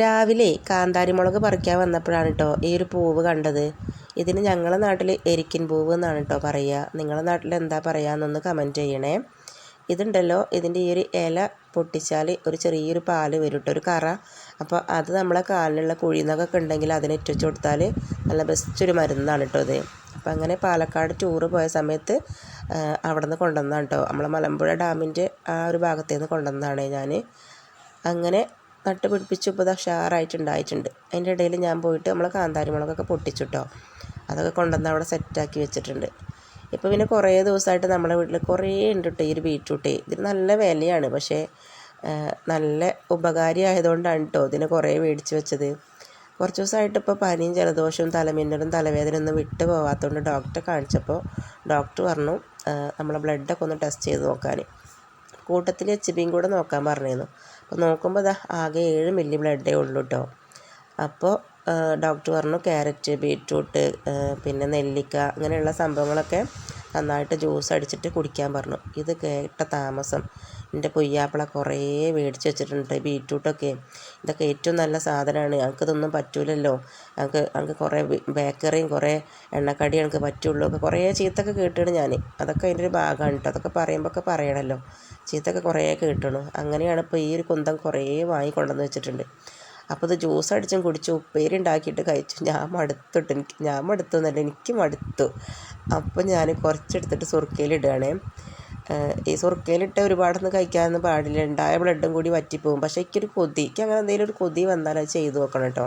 രാവിലെ കാന്താരിമുളക് പറിക്കാൻ വന്നപ്പോഴാണ് കേട്ടോ ഈ ഒരു പൂവ് കണ്ടത്. ഇതിന് ഞങ്ങളുടെ നാട്ടിൽ എരിക്കിൻ പൂവ് എന്നാണ് കേട്ടോ പറയുക നിങ്ങളുടെ നാട്ടിൽ എന്താ പറയുകയെന്നൊന്ന് കമന്റ് ചെയ്യണേ. ഇതുണ്ടല്ലോ ഇതിന്റെ ഈ ഒരു ഇല പൊട്ടിച്ചാൽ ഒരു ചെറിയൊരു പാൽ വരും കേട്ടോ ഒരു കറ. അപ്പോൾ അത് നമ്മളെ കാലിലുള്ള കുഴിനകൊക്കെ ഉണ്ടെങ്കിൽ അതിനെ ഇട്ടിച്ച് കൊടുത്താൽ നല്ല ബെസ്റ്റ് ഒരു മരുന്നാണ് കേട്ടോ ഇത്. അപ്പോൾ അങ്ങനെ പാലക്കാട് ടൂറ് പോയ സമയത്ത് അവിടെ നിന്ന് കൊണ്ടുവന്നതാണ് കേട്ടോ നമ്മളെ മലമ്പുഴ ഡാമിന്റെ ആ ഒരു ഭാഗത്തേന്ന് കൊണ്ടുവന്നതാണ് ഞാൻ അങ്ങനെ നട്ട് പിടിപ്പിച്ച് ഇപ്പോൾ ഇതാ ഉഷാറായിട്ടുണ്ടായിട്ടുണ്ട്. അതിന്റെ ഇടയിൽ ഞാൻ പോയിട്ട് നമ്മൾ കാന്താരി മുളകൊക്കെ പൊട്ടിച്ചിട്ടോ. അതൊക്കെ കൊണ്ടുവന്ന് അവിടെ സെറ്റാക്കി വെച്ചിട്ടുണ്ട്. ഇപ്പോൾ പിന്നെ കുറേ ദിവസമായിട്ട് നമ്മുടെ വീട്ടിൽ കുറേ ഉണ്ട് കേട്ടോ ഈ ഒരു ബീറ്റ്റൂട്ടേ. ഇതിന് നല്ല വിലയാണ്. പക്ഷേ നല്ല ഉപകാരി ആയതുകൊണ്ടാണ് കേട്ടോ ഇതിനെ കുറേ മേടിച്ച് വെച്ചത്. കുറച്ച് ദിവസമായിട്ട് ഇപ്പോൾ പനിയും ജലദോഷവും തലമിന്നലും തലവേദന ഒന്നും വിട്ടു പോകാത്തതുകൊണ്ട് ഡോക്ടറെ കാണിച്ചപ്പോൾ ഡോക്ടർ പറഞ്ഞു നമ്മളെ ബ്ലഡൊക്കെ ഒന്ന് ടെസ്റ്റ് ചെയ്ത് നോക്കാൻ കൂട്ടത്തിൽ എച്ച് ബിയും കൂടെ നോക്കാൻ പറഞ്ഞിരുന്നു. അപ്പോൾ നോക്കുമ്പോൾ ഇതാ ആകെ ഏഴ് മില്ലി ബ്ലഡേ ഉള്ളൂ കേട്ടോ അപ്പോൾ ഡോക്ടർ പറഞ്ഞു ക്യാരറ്റ് ബീറ്റ്റൂട്ട് പിന്നെ നെല്ലിക്ക അങ്ങനെയുള്ള സംഭവങ്ങളൊക്കെ നന്നായിട്ട് ജ്യൂസ് അടിച്ചിട്ട് കുടിക്കാൻ പറഞ്ഞു. ഇത് കേട്ട താമസം. എന്റെ പൊയ്യാപ്പിള കുറേ മേടിച്ച് വെച്ചിട്ടുണ്ട് ബീറ്റ്റൂട്ടൊക്കെ. ഇതൊക്കെ ഏറ്റവും നല്ല സാധനമാണ്. ഞങ്ങൾക്കിതൊന്നും പറ്റൂലല്ലോ. ഞങ്ങൾക്ക് ഞങ്ങൾക്ക് കുറേ ബേക്കറിയും കുറേ എണ്ണക്കടി ഞങ്ങൾക്ക് പറ്റുള്ളൂ. ഒക്കെ കുറേ ചീത്തൊക്കെ കേട്ടാണ് ഞാൻ അതൊക്കെ അതിന്റെ ഒരു ഭാഗമാണ് കേട്ടോ അതൊക്കെ പറയുമ്പോൾ ഒക്കെ പറയണമല്ലോ ചീത്തൊക്കെ കുറേ കേട്ടണു അങ്ങനെയാണ് ഇപ്പോൾ ഈ ഒരു കുന്തം കുറേ വാങ്ങിക്കൊണ്ടെന്ന് വെച്ചിട്ടുണ്ട്. അപ്പോൾ ഇത് ജ്യൂസ് അടിച്ചും കുടിച്ചു ഉപ്പേരി ഉണ്ടാക്കിയിട്ട് കഴിച്ചു. ഞാൻ മടുത്തിട്ട് എനിക്ക് ഞാൻ മടുത്തു എന്നല്ല എനിക്ക് മടുത്തു. അപ്പോൾ ഞാൻ കുറച്ചെടുത്തിട്ട് സുർക്കയിലിടുകയാണേ. ഈ സുർക്കയിലിട്ട് ഒരുപാടൊന്നും കഴിക്കാനൊന്നും പാടില്ല. ഉണ്ടായ ബ്ലഡും കൂടി വറ്റിപ്പോകും പക്ഷേ എനിക്കൊരു കൊതി. എനിക്ക് അങ്ങനെ എന്തെങ്കിലും ഒരു കൊതി വന്നാൽ അത് ചെയ്ത് നോക്കണം കേട്ടോ.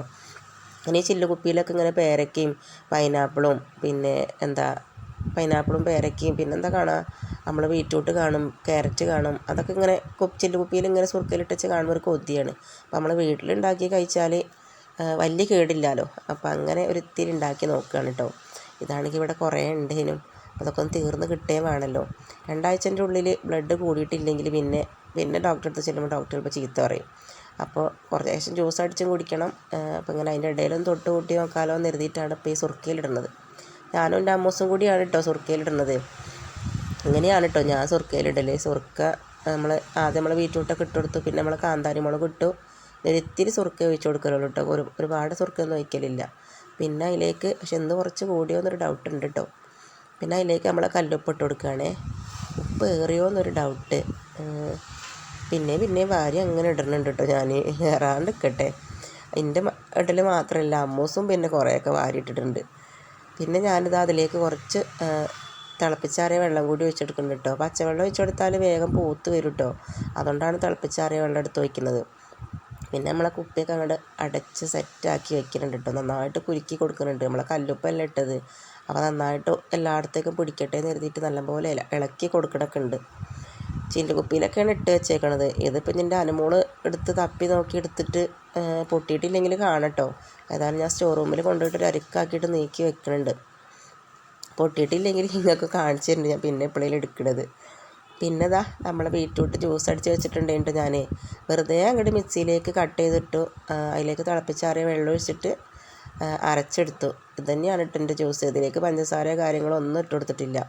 അങ്ങനെ ചില്ലുകുപ്പിയിലൊക്കെ ഇങ്ങനെ പേരക്കയും പൈനാപ്പിളും പിന്നെ എന്താ പൈനാപ്പിളും പേരക്കയും പിന്നെന്താ കാണുക നമ്മൾ ബീറ്റ്റൂട്ട് കാണും ക്യാരറ്റ് കാണും അതൊക്കെ ഇങ്ങനെ ചില്ല് കുപ്പിയിൽ ഇങ്ങനെ സുർക്കയിലിട്ടച്ച് കാണുമ്പോൾ ഒരു കൊതിയാണ്. അപ്പോൾ നമ്മൾ വീട്ടിലുണ്ടാക്കി കഴിച്ചാൽ വലിയ കേടില്ലല്ലോ അപ്പോൾ അങ്ങനെ ഒരു ഇത്തിരി ഉണ്ടാക്കി നോക്കുകയാണ് കേട്ടോ. ഇതാണെങ്കിൽ ഇവിടെ കുറേ ഉണ്ടേനും അതൊക്കെ ഒന്ന് തീർന്ന് കിട്ടുകയും വേണമല്ലോ. രണ്ടാഴ്ചന്റെ ഉള്ളിൽ ബ്ലഡ് കൂടിയിട്ടില്ലെങ്കിൽ പിന്നെ പിന്നെ ഡോക്ടറെ അടുത്ത് ചെല്ലുമ്പോൾ ഡോക്ടർ ചിലപ്പോൾ ചീത്ത പറയും. അപ്പോൾ കുറച്ച് ശേഷം ജ്യൂസ് അടിച്ചും കുടിക്കണം. അപ്പോൾ ഇങ്ങനെ അതിന്റെ ഇടയിലൊന്നും തൊട്ട് കൂട്ടി നോക്കാലോ എന്ന് എഴുതിയിട്ടാണ് ഇപ്പോൾ ഈ സുർക്കയിലിടുന്നത് ഞാനും എന്റെ അമ്മൂസും കൂടിയാണ് കേട്ടോ സുർക്കയിലിടുന്നത് ഇങ്ങനെയാണ് കേട്ടോ ഞാൻ സുർക്കയിലിടൽ സുർക്ക നമ്മൾ ആദ്യം നമ്മൾ ബീറ്റ്റൂട്ടൊക്കെ ഇട്ട് കൊടുത്തു. പിന്നെ നമ്മൾ കാന്താരി മുളക് ഇട്ടു. ഇത്തിരി സുർക്ക ഒഴിച്ച് കൊടുക്കലുള്ളൂ കേട്ടോ. ഒരു ഒരുപാട് സുർക്കയൊന്നും ഒഴിക്കലില്ല. പിന്നെ അതിലേക്ക് പക്ഷെ എന്ത് കുറച്ച് കൂടിയോ എന്നൊരു ഡൗട്ട് ഉണ്ട് കേട്ടോ. പിന്നെ അതിലേക്ക് നമ്മൾ കല്ലുപ്പ് ഇട്ട് കൊടുക്കുകയാണേ. ഉപ്പ് ഏറിയോ എന്നൊരു ഡൗട്ട് പിന്നെ പിന്നെ ഭാര്യ അങ്ങനെ ഇടുന്നുണ്ട് കേട്ടോ ഞാൻ ഏറാണ്ട് നിൽക്കട്ടെ എന്റെ ഇടൽ മാത്രമല്ല അമ്മൂസും പിന്നെ കുറേയൊക്കെ വാരിയിട്ടിട്ടുണ്ട്. പിന്നെ ഞാനിത് അതിലേക്ക് കുറച്ച് തിളപ്പിച്ചാറിയ വെള്ളം കൂടി ഒഴിച്ചെടുക്കുന്നുണ്ട് കേട്ടോ പച്ചവെള്ളം ഒഴിച്ചു കൊടുത്താൽ വേഗം പൂത്ത് വരും കേട്ടോ അതുകൊണ്ടാണ് തിളപ്പിച്ചാറിയ വെള്ളം എടുത്ത് വയ്ക്കുന്നത് പിന്നെ നമ്മളെ കുപ്പിയൊക്കെ അങ്ങോട്ട് അടച്ച് സെറ്റാക്കി വെക്കുന്നുണ്ട് കേട്ടോ നന്നായിട്ട് കുലുക്കി കൊടുക്കുന്നുണ്ട് നമ്മളെ കല്ലുപ്പല്ല ഇട്ടത്. അപ്പോൾ നന്നായിട്ട് എല്ലായിടത്തേക്കും പിടിക്കട്ടെ എന്ന് കരുതിയിട്ട് നല്ലപോലെ ഇളക്കി കൊടുക്കണൊക്കെ ഉണ്ട്. ചില്ലുകുപ്പിയിലൊക്കെയാണ് ഇട്ട് വെച്ചേക്കണത്. ഇതിപ്പോൾ ഇതിന്റെ അനുമോൾ എടുത്ത് തപ്പി നോക്കി എടുത്തിട്ട് പൊട്ടിയിട്ടില്ലെങ്കിൽ കാണട്ടോ ഏതായാലും ഞാൻ സ്റ്റോർ റൂമിൽ കൊണ്ടുപോയിട്ട് ഒരു അരിക്കാക്കിയിട്ട് നീക്കി വെക്കുന്നുണ്ട് പൊട്ടിയിട്ടില്ലെങ്കിൽ നിങ്ങൾക്ക് കാണിച്ചു തരുന്നുണ്ട് ഞാൻ പിന്നെ എപ്പോഴേലും എടുക്കണത്. പിന്നെ ഇതാ നമ്മളെ ബീറ്റ്റൂട്ട് ജ്യൂസ് അടിച്ച് വെച്ചിട്ടുണ്ട് കേട്ടോ ഞാൻ വെറുതെ അങ്ങോട്ട് മിക്സിയിലേക്ക് കട്ട് ചെയ്തിട്ടു അതിലേക്ക് തിളപ്പിച്ചാറിയ വെള്ളം ഒഴിച്ചിട്ട് അരച്ചെടുത്തു. ഇത് തന്നെയാണ് ഇട്ടെന്റെ ജ്യൂസ്. ഇതിലേക്ക് പഞ്ചസാര കാര്യങ്ങളോ ഒന്നും ഇട്ട് കൊടുത്തിട്ടില്ല.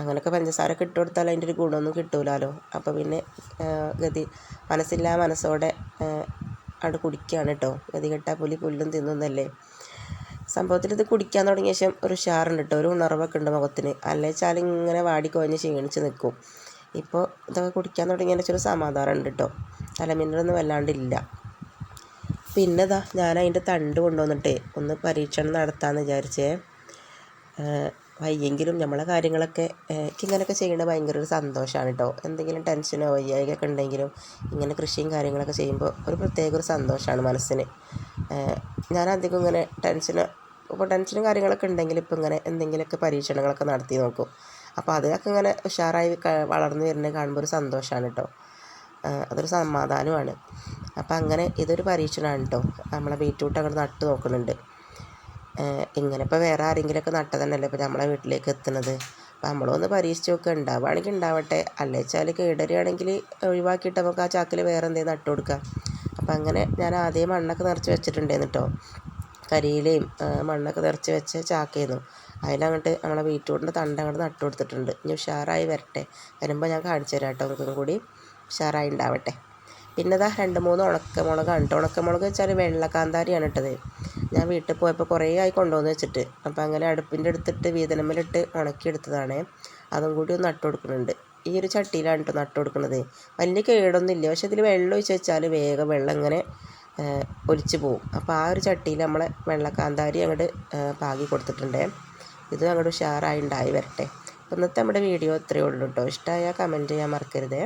അങ്ങനെയൊക്കെ പഞ്ചസാര ഇട്ട് കൊടുത്താൽ അതിന്റെ ഒരു ഗുണമൊന്നും കിട്ടൂലല്ലോ അപ്പോൾ പിന്നെ ഗതി മനസ്സില്ലാ മനസ്സോടെ അവിടെ കുടിക്കുകയാണ് കേട്ടോ ഗതി കെട്ടാ പുലി പുല്ലും തിന്നുന്നല്ലേ. സംഭവത്തിൽ ഇത് കുടിക്കാൻ തുടങ്ങിയ ശേഷം ഒരു ഉഷാറുണ്ട് കേട്ടോ ഒരു ഉണർവൊക്കെ ഉണ്ട് മുഖത്തിന്. അല്ലേച്ചാൽ ഇങ്ങനെ വാടിക്കൊഞ്ഞ് ക്ഷീണിച്ച് നിൽക്കും. ഇപ്പോൾ ഇതൊക്കെ കുടിക്കാൻ തുടങ്ങിയതിന് ചെറിയ സമാധാനം ഉണ്ട് കേട്ടോ. തലമിന്നലൊന്നും വല്ലാണ്ടില്ല. പിന്നെ ഇതാ ഞാൻ അതിന്റെ തണ്ട് കൊണ്ടുവന്നിട്ടേ ഒന്ന് പരീക്ഷണം നടത്താമെന്ന് വിചാരിച്ചേ. വയ്യെങ്കിലും നമ്മളെ കാര്യങ്ങളൊക്കെ എനിക്ക് ഇങ്ങനെയൊക്കെ ചെയ്യുന്നത് ഭയങ്കര ഒരു സന്തോഷമാണ് കേട്ടോ. എന്തെങ്കിലും ടെൻഷനോ വയ്യായികയൊക്കെ ഉണ്ടെങ്കിലും ഇങ്ങനെ കൃഷിയും കാര്യങ്ങളൊക്കെ ചെയ്യുമ്പോൾ ഒരു പ്രത്യേക ഒരു സന്തോഷമാണ് മനസ്സിന്. ഞാൻ അധികം ഇങ്ങനെ ടെൻഷന് ഇപ്പോൾ ടെൻഷനും കാര്യങ്ങളൊക്കെ ഉണ്ടെങ്കിൽ ഇപ്പോൾ ഇങ്ങനെ എന്തെങ്കിലുമൊക്കെ പരീക്ഷണങ്ങളൊക്കെ നടത്തി നോക്കും. അപ്പോൾ അതിനൊക്കെ ഇങ്ങനെ ഉഷാറായി വളർന്നു വരുന്നത് കാണുമ്പോൾ ഒരു സന്തോഷമാണ് കേട്ടോ. അതൊരു സമാധാനമാണ്. അപ്പോൾ അങ്ങനെ ഇതൊരു പരീക്ഷണമാണ് കേട്ടോ. നമ്മളെ ബീറ്റ്റൂട്ട് അങ്ങോട്ട് നട്ട് നോക്കുന്നുണ്ട്. ഇങ്ങനെ ഇപ്പോൾ വേറെ ആരെങ്കിലുമൊക്കെ നട്ടതന്നെയല്ലേ ഇപ്പോൾ നമ്മളെ വീട്ടിലേക്ക് എത്തുന്നത്? അപ്പോൾ നമ്മളൊന്ന് പരീക്ഷിച്ച് നോക്കുക ഉണ്ടാവുകയാണെങ്കിൽ ഉണ്ടാവട്ടെ. അല്ലേ വെച്ചാൽ കേടരുകയാണെങ്കിൽ ഒഴിവാക്കിയിട്ട് നമുക്ക് ആ ചാക്കിൽ വേറെ എന്തെങ്കിലും നട്ട് കൊടുക്കാം. അപ്പം അങ്ങനെ ഞാൻ ആദ്യം മണ്ണൊക്കെ നിറച്ച് വെച്ചിട്ടുണ്ടായിരുന്നു കേട്ടോ. കരിയിലയും മണ്ണൊക്കെ നിറച്ച് വെച്ച ചാക്കയായിരുന്നു അതിലങ്ങോട്ട് നമ്മളെ ബീറ്റ്റൂട്ടിന്റെ തണ്ട് അങ്ങോട്ട് നട്ടു കൊടുത്തിട്ടുണ്ട്. ഇനി ഉഷാറായി വരട്ടെ. വരുമ്പോൾ ഞാൻ കാണിച്ചു തരാം കേട്ടോ നിങ്ങൾക്കും കൂടി. ഉഷാറായി ഉണ്ടാവട്ടെ പിന്നെ ഇതാ രണ്ട് മൂന്ന് ഉണക്കമുളകാണ് കേട്ടോ ഉണക്കമുളക് വെച്ചാൽ വെള്ളക്കാന്താരിയാണ് ഇട്ടത്. ഞാൻ വീട്ടിൽ പോയപ്പോൾ കുറേ ആയി കൊണ്ടുവന്ന് വെച്ചിട്ട്. അപ്പോൾ അങ്ങനെ അടുപ്പിന്റെ അടുത്തിട്ട് വീതനമ്മലിട്ട് ഉണക്കിയെടുത്തതാണ്. അതും കൂടി ഒന്ന് നട്ടു കൊടുക്കുന്നുണ്ട്. ഈ ഒരു ചട്ടിയിലാണ് കേട്ടോ നട്ടു കൊടുക്കുന്നത്. വലിയ കേടൊന്നും ഇല്ല പക്ഷെ ഇതിൽ വെള്ളം ഒഴിച്ച് വെച്ചാൽ വേഗം വെള്ളം ഇങ്ങനെ ഒലിച്ച് പോവും. അപ്പോൾ ആ ഒരു ചട്ടിയിൽ നമ്മൾ വെള്ളക്കാന്താരി അങ്ങോട്ട് പാകി കൊടുത്തിട്ടുണ്ട്. ഇത് അങ്ങോട്ട് ഉഷാറായി ഉണ്ടായി വരട്ടെ. അപ്പോൾ ഇന്നത്തെ നമ്മുടെ വീഡിയോ ഇത്രയേ ഉള്ളൂ കേട്ടോ ഇഷ്ടമായാൽ കമന്റ് ചെയ്യാൻ മറക്കരുതേ.